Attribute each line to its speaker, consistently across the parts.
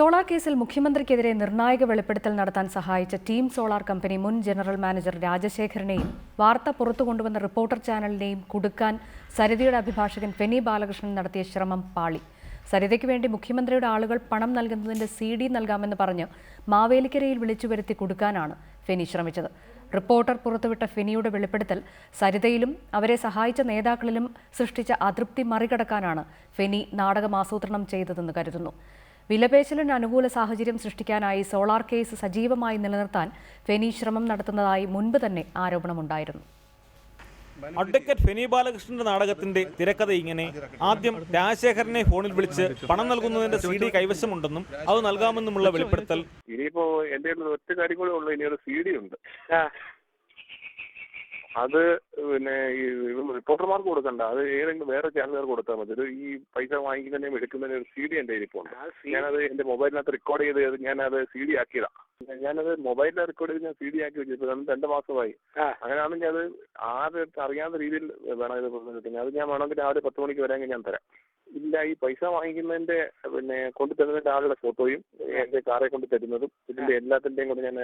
Speaker 1: Solar കേസിൽ മുഖ്യമന്ത്രിക്കെതിരെ നിർണായക വെളിപ്പെടുത്തൽ നടത്താൻ സഹായിച്ച ടീം സോളാർ കമ്പനി മുൻ ജനറൽ മാനേജർ രാജശേഖരനെയും വാർത്ത പുറത്തു കൊണ്ടുവന്ന റിപ്പോർട്ടർ ചാനലിനെയും കുടുക്കാൻ സരിതയുടെ അഭിഭാഷകൻ ഫെനി ബാലകൃഷ്ണൻ നടത്തിയ ശ്രമം പാളി. സരിതയ്ക്ക് വേണ്ടി മുഖ്യമന്ത്രിയുടെ ആളുകൾ പണം നൽകുന്നതിന്റെ സി ഡി നൽകാമെന്ന് പറഞ്ഞ് മാവേലിക്കരയിൽ വിളിച്ചു വരുത്തി കൊടുക്കാനാണ് ഫെനി ശ്രമിച്ചത്. റിപ്പോർട്ടർ പുറത്തുവിട്ട ഫെനിയുടെ വെളിപ്പെടുത്തൽ സരിതയിലും അവരെ സഹായിച്ച നേതാക്കളിലും സൃഷ്ടിച്ച അതൃപ്തി മറികടക്കാനാണ് ഫെനി നാടകം ആസൂത്രണം ചെയ്തതെന്ന് കരുതുന്നു. വിലപേശലിന് അനുകൂല സാഹചര്യം സൃഷ്ടിക്കാനായി സോളാർ കേസ് സജീവമായി നിലനിർത്താൻ ഫെനി ശ്രമം നടത്തുന്നതായി മുൻപ് തന്നെ ആരോപണമുണ്ടായിരുന്നു.
Speaker 2: അഡ്വക്കേറ്റ് ഫെനി ബാലകൃഷ്ണന്റെ നാടകത്തിന്റെ തിരക്കഥ ഇങ്ങനെ. ആദ്യം രാജശേഖരനെ ഫോണിൽ വിളിച്ച് പണം നൽകുന്നതിന്റെ സി ഡി കൈവശമുണ്ടെന്നും അത് നൽകാമെന്നുമുള്ള വെളിപ്പെടുത്തൽ.
Speaker 3: ഇനിയിപ്പോ എന്റെ ഒരു ഒറ്റ കാര്യം കൂടെ ഉള്ളു ഇനി ഒരു സി ഡി ഉണ്ട്. അത് പിന്നെ ഈ റിപ്പോർട്ടർമാർക്ക് കൊടുക്കണ്ട. അത് ഏതെങ്കിലും വേറെ ചാനലുകാർക്ക് കൊടുത്താൽ മതി. ഒരു ഈ പൈസ വാങ്ങിക്കുന്നതിനും എടുക്കുന്നതിനും ഒരു സി ഡി എന്റെ ഇപ്പോൾ ഞാനത് എന്റെ മൊബൈലിനകത്ത് റെക്കോർഡ് ചെയ്ത് ഞാനത് സി ഡി ആക്കിയതാ. ഞാനത് മൊബൈലിൽ റെക്കോർഡ് ചെയ്ത് ഞാൻ സി ഡി ആക്കി വെച്ചു. രണ്ട് രണ്ട് മാസമായി. അങ്ങനെയാണെങ്കിൽ അത് ആരും അറിയാത്ത രീതിയിൽ വേണം ഇത് അത് ഞാൻ വേണമെങ്കിൽ രാവിലെ പത്ത് മണിക്ക് വരാമെങ്കിൽ ഞാൻ തരാം. ഇല്ല ഈ പൈസ വാങ്ങിക്കുന്നതിന്റെ പിന്നെ കൊണ്ടു തരുന്നതിന്റെ ആളുടെ ഫോട്ടോയും എന്റെ കാറെ കൊണ്ട് തരുന്നതും ഇതിന്റെ എല്ലാത്തിന്റെയും കൂടെ ഞാൻ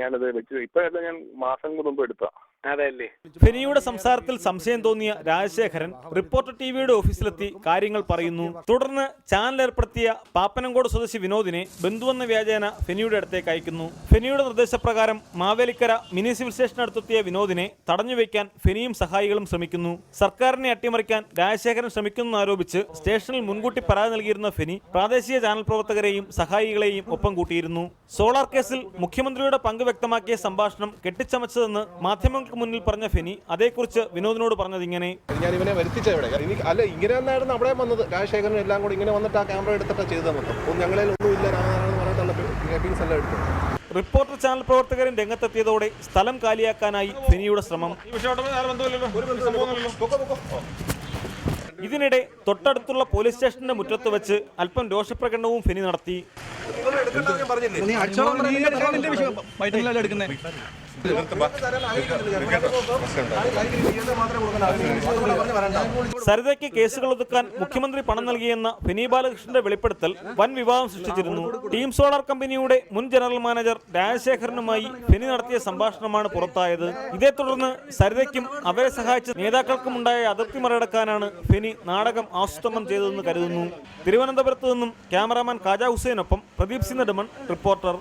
Speaker 3: ഞാനത് വെച്ചു ഇപ്പോഴല്ല ഞാൻ മാസങ്ങൾ മുമ്പ് എടുത്താ
Speaker 4: അതല്ലേ
Speaker 2: ഫെനിയുടെ സംസാരത്തിൽ സംശയം തോന്നിയ രാജശേഖരൻ റിപ്പോർട്ടർ ടിവിയുടെ ഓഫീസിലെത്തി കാര്യങ്ങൾ പറയുന്നു. തുടർന്ന് ചാനൽ ഏർപ്പെടുത്തിയ പാപ്പനംകോട് സ്വദേശി വിനോദിനെ ബന്ധുവെന്ന വ്യാജേന ഫെനിയുടെ അടുത്തേക്ക് അയക്കുന്നു. ഫെനിയുടെ നിർദ്ദേശപ്രകാരം മാവേലിക്കര മിനി സിവിൽ സ്റ്റേഷനടുത്തെത്തിയ വിനോദിനെ തടഞ്ഞുവെക്കാൻ ഫെനിയും സഹായികളും ശ്രമിക്കുന്നു. സർക്കാരിനെ അട്ടിമറിക്കാൻ രാജശേഖരൻ ശ്രമിക്കുന്നു ആരോപിച്ച് സ്റ്റേഷനിൽ മുൻകൂട്ടി പരാതി നൽകിയിരുന്ന ഫെനി പ്രാദേശിക ചാനൽ പ്രവർത്തകരെയും സഹായികളെയും ഒപ്പം കൂട്ടിയിരുന്നു. സോളാർ കേസിൽ മുഖ്യമന്ത്രിയുടെ പങ്ക് വ്യക്തമാക്കിയ സംഭാഷണം കെട്ടിച്ചമച്ചതെന്ന് മാധ്യമങ്ങൾക്ക് മുന്നിൽ പറഞ്ഞ ഫെനി അതേക്കുറിച്ച് വിനോദിനോട് പറഞ്ഞതിങ്ങനെ
Speaker 5: ഞാൻ ഇവനെ അല്ല ഇങ്ങനെ തന്നെയായിരുന്നു അവിടെ വന്നത്. രാജശേഖരനും എല്ലാം കൂടി ഇങ്ങനെ വന്നിട്ട് ആ ക്യാമറ എടുത്തിട്ട് ചെയ്തത് മൊത്തം. ഒന്നും ഞങ്ങളെ ഒന്നും ഇല്ല രാമനാരായണെന്ന് പറഞ്ഞിട്ടുള്ള ക്ലിപ്പിംഗ്സ് എല്ലാം എടുത്തു.
Speaker 2: റിപ്പോർട്ടർ ചാനൽ പ്രവർത്തകരും രംഗത്തെത്തിയതോടെ സ്ഥലം കാലിയാക്കാനായി ഫെനിയുടെ ശ്രമം. ഇതിനിടെ തൊട്ടടുത്തുള്ള പോലീസ് സ്റ്റേഷന്റെ മുറ്റത്ത് വെച്ച് അല്പം രോഷപ്രകടനവും ഫെനി നടത്തി. സരിതയ്ക്ക് കേസുകൾ ഒതുക്കാൻ മുഖ്യമന്ത്രി പണം നൽകിയെന്ന ഫിനി ബാലകൃഷ്ണന്റെ വെളിപ്പെടുത്തൽ വൻ വിവാദം സൃഷ്ടിച്ചിരുന്നു. ടീം സോളാർ കമ്പനിയുടെ മുൻ ജനറൽ മാനേജർ രാജശേഖരനുമായി ഫിനി നടത്തിയ സംഭാഷണമാണ് പുറത്തായത്. ഇതേ തുടർന്ന് സരിതയ്ക്കും അവരെ സഹായിച്ച നേതാക്കൾക്കുമുണ്ടായ അതിർത്തി മറികടക്കാനാണ് ഫിനി നാടകം ആസൂത്രണം ചെയ്തതെന്ന് കരുതുന്നു. തിരുവനന്തപുരത്ത് നിന്നും ക്യാമറാമാൻ കാജ ഹുസൈനൊപ്പം പ്രദീപ് സിംഗ് നെടുമൺ റിപ്പോർട്ടർ